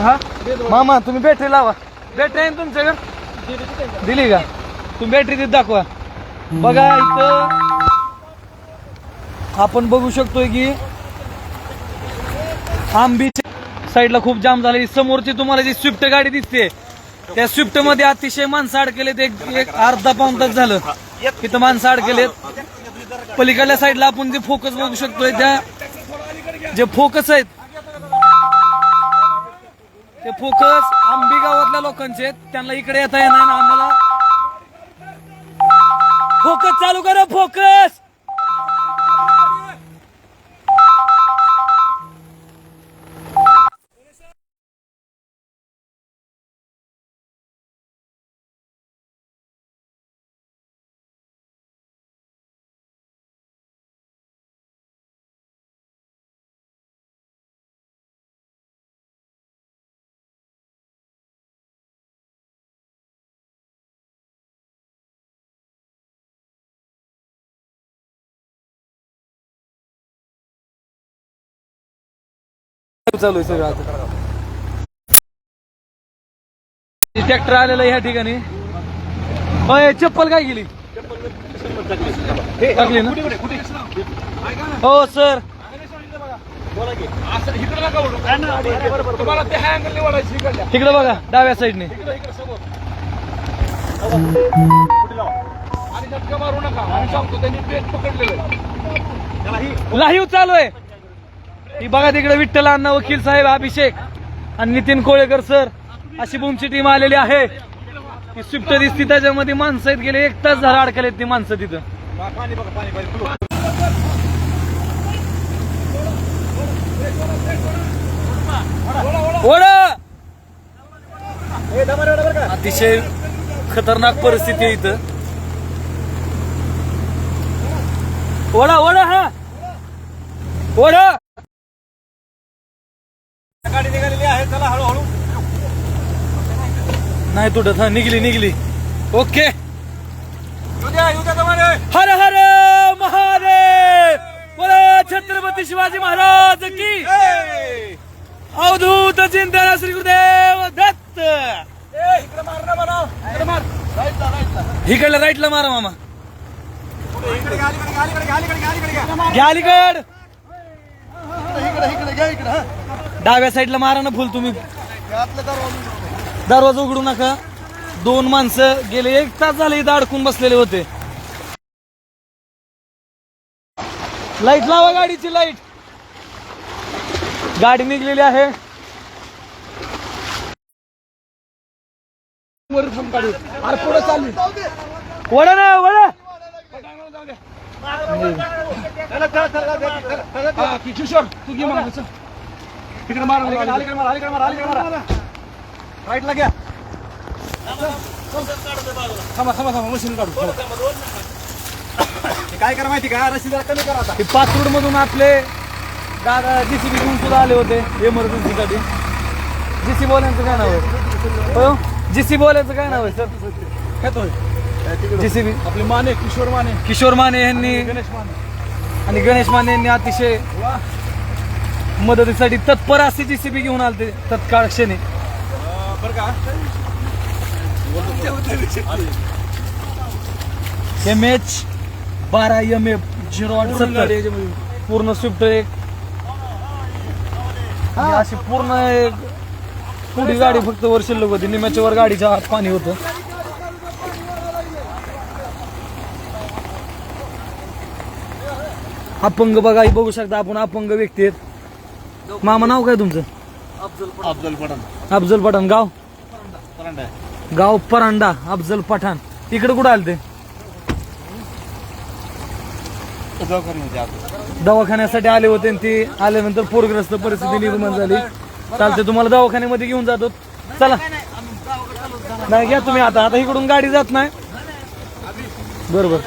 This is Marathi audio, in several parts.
हा? मामा तुम्ही बॅटरी लावा. बॅटरी आहे ना तुमच्याकडे दिली का? तुम्ही बॅटरी देत दाखवा. बघा इथं आपण बघू शकतोय की आंबीच्या साईडला खूप जाम झाले. समोरची तुम्हाला जी स्विफ्ट गाडी दिसते त्या स्विफ्टमध्ये अतिशय माणसं अडकलेत. एक एक अर्धा पाऊन तास झालं. तिथं माणसं अडकलेत. पलीकडल्या साईडला आपण जे फोकस बघू शकतोय त्या जे फोकस आहेत ते फोकस आंबी गावातल्या लोकांचे त्यांना इकडे येता येणार ना आम्हाला. फोकस चालू करा फोकस! चालू आहे सगळं आता. ट्रॅक्टर आलेला ह्या ठिकाणी. होय चप्पल काय गेली टाकली ना? हो सर तिकडे बघा डाव्या साईडने लाईव्ह चालू आहे. ही बघा तिकडे विठ्ठल अण्णा वकील साहेब अभिषेक आणि नितीन कोळेकर सर अशी बुमची टीम आलेली आहे. ती स्विफ्ट दिसती त्याच्यामध्ये माणसं आहेत गेले एक तास झाला अडकलेत ती माणसं तिथं. अतिशय खतरनाक परिस्थिती आहे इथं. ओढा ओढा हा. ओढा! गाडी निघालेली आहे चला हळूहळू. नाही तुटत हा निघली निघली. ओके. हर हर महादेव. बोला छत्रपती शिवाजी महाराज की अवधूत चिंतन श्री गुरुदेव दत्त. इकडे मार ना म्हणा इकडे मार. राईटला मारा मामा. इकडे घ्या, अलीकडे इकडे इकडे इकडे. डाव्या साईडला मारा ना फुल तुम्ही. दरवाजा. उघडू नका. दोन माणसं गेले एक तास झाले इथं अडकून बसलेले होते. लाइट लावा गाडीची लाइट गाडी निघलेली आहे. वर थांब गाडी. अरे पुढे चालली वडा ना वडा किशोर तू घे इकडे मार अलीकडे अलीकडे मार अलीकडे मार अलीकडे मार. राईटला घ्या. थांबा थांबा. थांबा मशीन काढू. हे काय करा माहिती का? रशी जरा कमी करा आता. हे पाचवड मधून आपले दादा जीसीबी घेऊन सुद्धा आले होते emergency साठी. जीसी बोलायचं काय नाव आहे? हो? जीसी बोलायचं काय नाव आहे सर घेतोय जीसीबी आपले माने किशोर माने. किशोर माने यांनी गणेश माने. आणि गणेश माने यांनी अतिशय वा. मदतीसाठी तत्पर असे जीसीबी घेऊन आलते तत्काळ क्षणी. अं, बरं का एम एच बारा एम एफ झिरो आठ सत्तर. पूर्ण स्विफ्ट एक. आणि अशी पूर्ण एक पुढी गाडी फक्त वर शिल्लक होती. निम्याच्या वर गाडीच्या आत पाणी होतं. अपंग बघा बघू शकता आपण अपंग व्यक्ती आहेत. मामा नाव काय तुमचं? अफजल पठाण. अफजल पठाण. गाव? परांडा गाव परांडा अफजल पठाण. इकडे कुठं आलं ते दवाखाने होते आता दवाखान्यासाठी आले होते आणि ते आल्यानंतर पूरग्रस्त परिस्थिती निर्माण झाली. चालते तुम्हाला दवाखान्यामध्ये घेऊन जातो. चला. नाही घ्या तुम्ही आता. आता इकडून गाडी जात नाही. बरोबर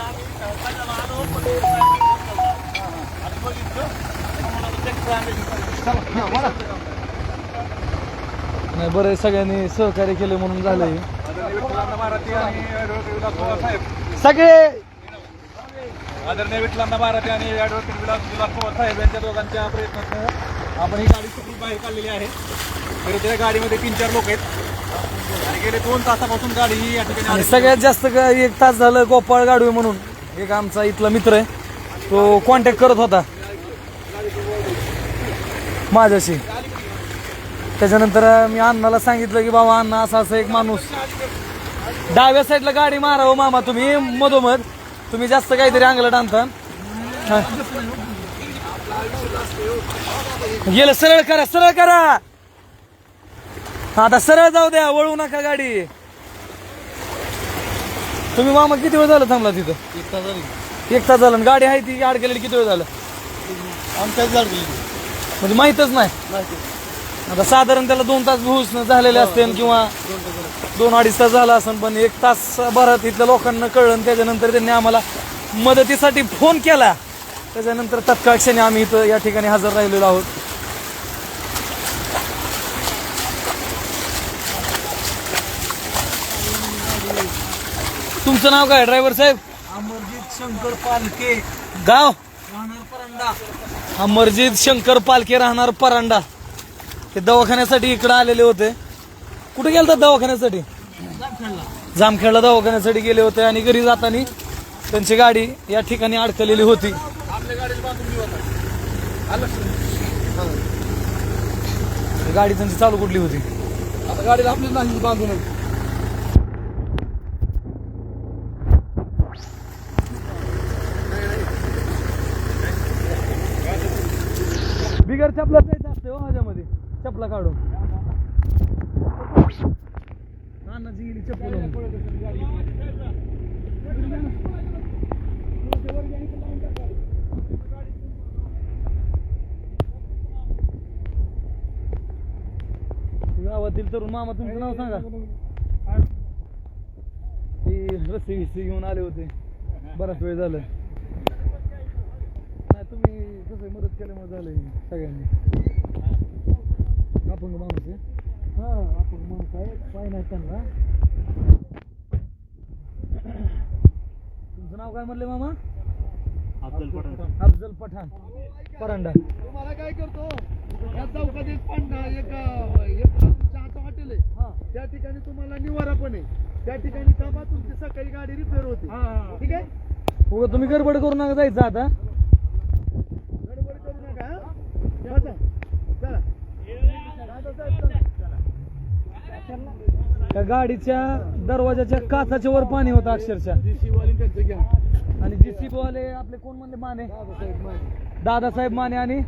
नाही बरं आहे, सगळ्यांनी सहकार्य केलं म्हणून झालंय. विठ्ठलांना महाराज आणि विलास पवार साहेब सगळे आदरणीय विठ्ठलांना महाराज आणि ॲडव्होकेट विलास विलास पवार साहेब यांच्या दोघांच्या प्रयत्नातून आपण ही गाडी सुखरूप बाहेर काढलेली आहे. तर त्या गाडीमध्ये तीन चार लोक आहेत. आणि गेले दोन तासापासून गाडी ही या ठिकाणी. सगळ्यात जास्त एक तास झालं गोपाळ गाडवे म्हणून. एक आमचा इथला मित्र आहे. तो कॉन्टॅक्ट करत होता. माझ्याशी. त्याच्यानंतर मी अण्णाला सांगितलं की बाबा अण्णा असा असं एक माणूस. डाव्या साईडला गाडी मारावं मामा तुम्ही. मधोमध. तुम्ही जास्त काहीतरी अंगलट आणता. हा. गेलं सरळ करा सरळ करा. आता सरळ जाऊ द्या वळू नका गाडी. तुम्ही मामा किती वेळ झालं थांबला तिथं? एक तास झालं. गाडी आहे ती अडकलेली किती वेळ झालं? आमच्याच गाडी म्हणजे माहीतच नाही. आता साधारण त्याला दोन तास घुस झालेले असते किंवा दोन अडीच तास झाला असेल पण एक तास भरात इथल्या लोकांना कळलं त्याच्यानंतर त्यांनी आम्हाला मदतीसाठी फोन केला. त्याच्यानंतर तत्काळ क्षणी आम्ही इथं या ठिकाणी हजर राहिलेलो आहोत. तुमचं नाव काय? ड्रायव्हर साहेब? अमरजित शंकर पालके. गाव? राहणार परंडा. अमरजित शंकर पालखे राहणार परांडा. ते दवाखान्यासाठी इकडे आलेले होते. कुठे गेलतात दवाखान्यासाठी? जामखेडला. दवाखान्यासाठी गेले होते आणि घरी जाताना त्यांची गाडी या ठिकाणी अडकलेली होती. गाडी त्यांची चालू कुठली होती? आता गाडीला आपलीच नाही बांधून बिगर चपला जायचं असते हो माझ्यामध्ये. चपला काढून. गेली चप्पल गावातील तरुण मामा तुमचं नाव सांगा. ते रस्ते विस्ते घेऊन आले होते. बराच वेळ झालं. कसं मदत केल्यामुळे झालंय सगळ्यांनी. अपंग माणूस आहे. हा अपंग माणूस आहे. पाय नाही त्यांना. तुमचं नाव काय म्हणले मामा? अफजल पठाण. परांडा. तुम्हाला काय करतो? या चौकात एक पांढरा एक चहाचं हॉटेल आहे. त्या ठिकाणी तुम्हाला निवारा पण आहे. त्या ठिकाणी थांबा तुमची सकाळी गाडी रिपेअर होते. ठीक आहे? हो तुम्ही गडबड करू नका जायचं आता गडबड करू नका हा? या जा. चला दादा साहेब, चला. त्या गाडीच्या दरवाजाच्या काचाच्या वर पाणी होतं अक्षरशः. आणि जीसीबी वाले आपले कोण म्हणले? माने. दादासाहेब माने. आणि?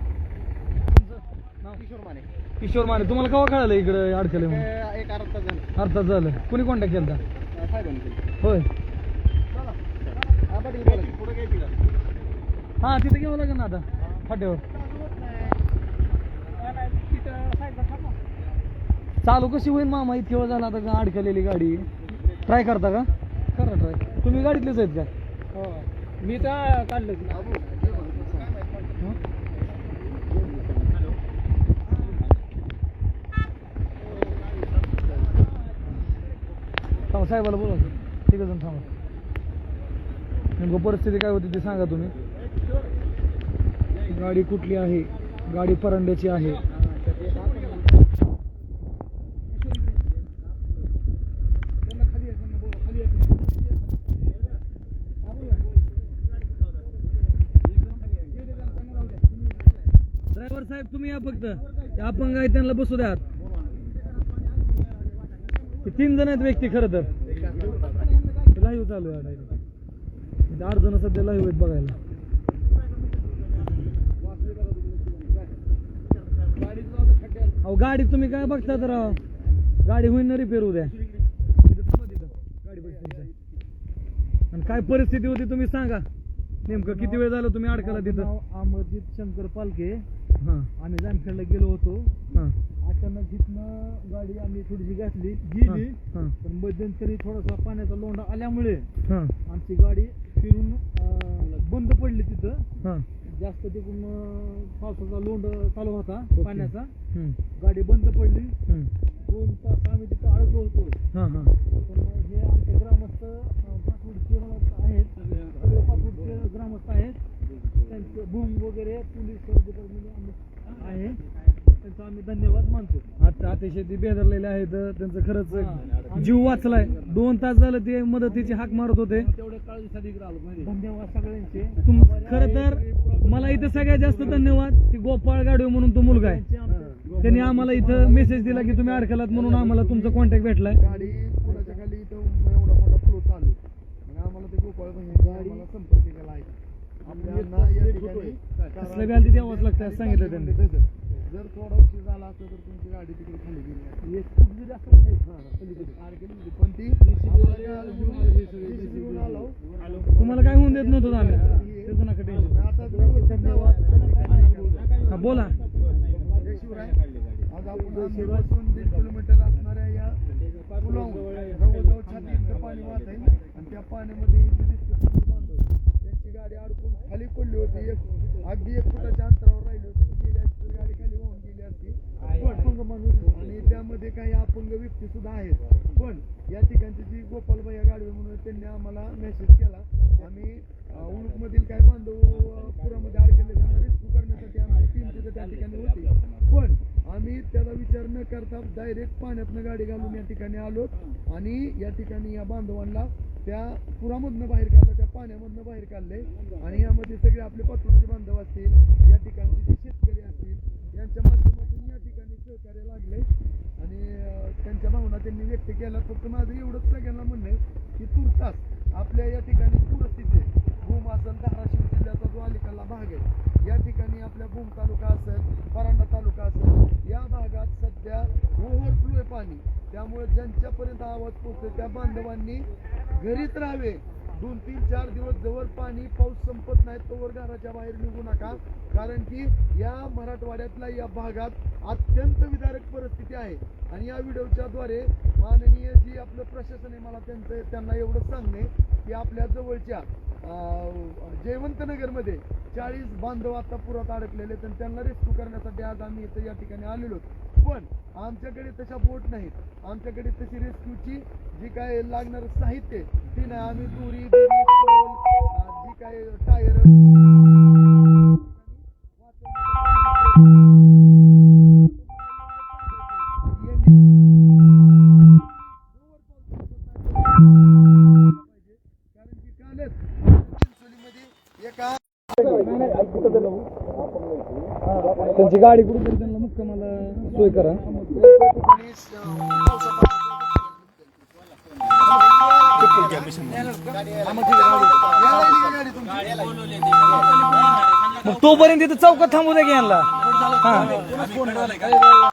किशोर माने. किशोर माने. तुम्हाला केव्हा कळालं इकडे अडकले म्हणून? एक अर्धा झाला. अर्थात झालं. कुणी कॉन्टॅक्ट केला साहेबांनी केलं. होय. हा? हा तिथे घ्यावं लागेल ना आता? फाट्यावर. चालू कशी होईल मामा? इतके वेळ झाला आता का अडकलेली गाडी. ट्राय करता का? करा ट्राय तुम्ही गाडीतलेच आहेत का? हो. मी तर काढलं? थांबा साहेबाला बोला ठीक आहे थांबा. नेमकं परिस्थिती काय होती ते सांगा तुम्ही. गाडी कुठली आहे? गाडी परांड्याची आहे ड्रायव्हर साहेब तुम्ही या फक्त. अपंग आहे त्यांना बसू द्या हे तीन जण आहेत व्यक्ती खरं तर. लाईव्ह चालू आहे आठ जण सध्या लाईव्ह आहेत बघायला. अहो गाडी तुम्ही काय बघता तर गाडी होईन ना रिपेअर उद्या. आणि काय परिस्थिती होती तुम्ही सांगा. नेमकं किती वेळ झालं तुम्ही अडकला तिथं? अमरजित शंकर पालके हां. आम्ही जामखेडला गेलो होतो. हां. अचानक तिथनं गाडी आम्ही थोडीशी घातली गेली. हां पण मध्यंतरी थोडासा पाण्याचा लोंढा आल्यामुळे हां. आमची गाडी फिरून अं, बंद पडली तिथं. हां. जास्त तिकडून अं, पावसाचा लोंढ चालू होता. पाण्याचा. हम्म, गाडी बंद पडली. हम्म. दोन तास आम्ही तिथं अडकलो होतो. हां हां. पण हे आमचे ग्रामस्थ अं, आहेत. सगळे ग्रामस्थ आहेत. त्यांचे भूम वगैरे पोलीस डिपार्टमेंट आहे. आम्ही धन्यवाद मानतो. आता अतिशय ते बेदरलेले आहेत त्यांचं खरंच जीव वाचलाय. दोन तास झालं ते मदतीची हाक मारत होते. तेवढ्या काळजीसाठी इकडे आलो माहिती. धन्यवाद सगळ्यांचे. तुम खर तर मला इथं सगळ्यात जास्त धन्यवाद. की गोपाळ गाडवे म्हणून तो मुलगा आहे. त्यांनी आम्हाला इथं मेसेज दिला की तुम्ही अडकलात म्हणून आम्हाला तुमचा कॉन्टॅक्ट भेटलाय. गाडी आपल्या अण्णा या ठिकाणी कसलं बी आलं ते द्यावंच लागतं असं सांगितलं त्यांनी. जर थोडा उशीर झाला असता तर तुमची गाडी तिकडे खाली गेली. खूप जरी असं. पण ती. तुम्हाला काय होऊन देत नव्हतं आम्ही? त्याचं नका टेन्शन. हा बोला. शिवराय आज आपण दीड किलोमीटर असणाऱ्या या पुलावरून जवळजवळ छाती इतकं पाणी वाहत आहे. आणि त्या पाण्यामध्ये हे जे दिसतं समोर बांधव त्यांची गाडी अडकून खाली पडली होती. एक अगदी एक फुटाच्या अंतरावर राहिली होती. गेली असती गाडी खाली वाहून गेली असती. पण आणि त्यामध्ये काही अपंग व्यक्ती सुद्धा आहेत. पण या ठिकाणची जी गोपालबाई गाडवे म्हणून त्यांनी आम्हाला मेसेज केला. आम्ही उलूक मधील काही बांधव पुरामध्ये अडकले त्यांना रेस्क्यू करण्यासाठी आमची टीम तिथे त्या ठिकाणी होती. पण आम्ही त्याला विचार न करता डायरेक्ट पाण्यातनं गाडी घालून या ठिकाणी आलो. आणि या ठिकाणी या बांधवांना त्या पुरामधनं बाहेर काढलं त्या पाण्यामधनं बाहेर काढले. आणि यामध्ये सगळे आपले पातूरचे बांधव असतील या ठिकाणचे जे शेतकरी असतील यांच्या माध्यमातून या ठिकाणी सहकार्य लागले. आणि त्यांच्या भावना त्यांनी व्यक्त केल्या. फक्त माझं एवढंच सगळ्यांना म्हणणं आहे की तुर्तास आपल्या या ठिकाणी पूरस्थिती आहे. भूम असेल धाराशिव जिल्ह्याचा जो अलीकडला भाग आहे या ठिकाणी आपल्या भूम तालुका असेल परांडा तालुका असेल या भागात सध्या ओव्हरफ्लो आहे पाणी त्यामुळे ज्यांच्यापर्यंत आवाज पोहोचतो त्या बांधवांनी घरीच राहावे दोन तीन चार दिवस जवळ पाणी पाऊस संपत नाही तोवर घराच्या बाहेर निघू नका कारण की या मराठवाड्यातल्या या भागात अत्यंत विदारक परिस्थिती आहे आणि या व्हिडिओच्या द्वारे माननीय जी आपलं प्रशासन आहे मला त्यांचं त्यांना एवढं सांगणे की आपल्या जवळच्या जयवंत जयवंतनगरमध्ये चाळीस बांधव आता पुरात अडकलेले आहेत आणि त्यांना रेस्क्यू करण्यासाठी आज आम्ही इथं या ठिकाणी आलेलो पण आमच्याकडे तशा बोट नाहीत. आमच्याकडे तशी रेस्क्यूची जी काय लागणारं साहित्य ती नाही. आम्ही दोरी जी काय टायर त्यांची गाडी कुठेतरी त्यांना मुक्कामाला सोय करा. मग तोपर्यंत तिथं चौकात थांबू द्या की यांना हा.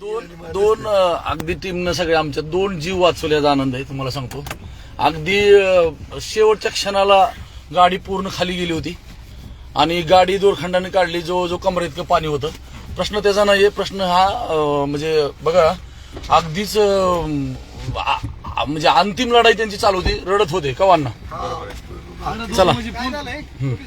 दोन दोन अगदी टीमनं सगळे आमच्या दोन जीव वाचवल्याचा आनंद आहे तुम्हाला सांगतो. अगदी शेवटच्या क्षणाला गाडी पूर्ण खाली गेली होती. आणि गाडी दोरखंडाने काढली जो जो कमरे इतकं पाणी होतं. प्रश्न त्याचा नाहीये. प्रश्न हा म्हणजे बघा अगदीच म्हणजे अंतिम लढाई त्यांची चालू होती. रडत होते कवांना. चला.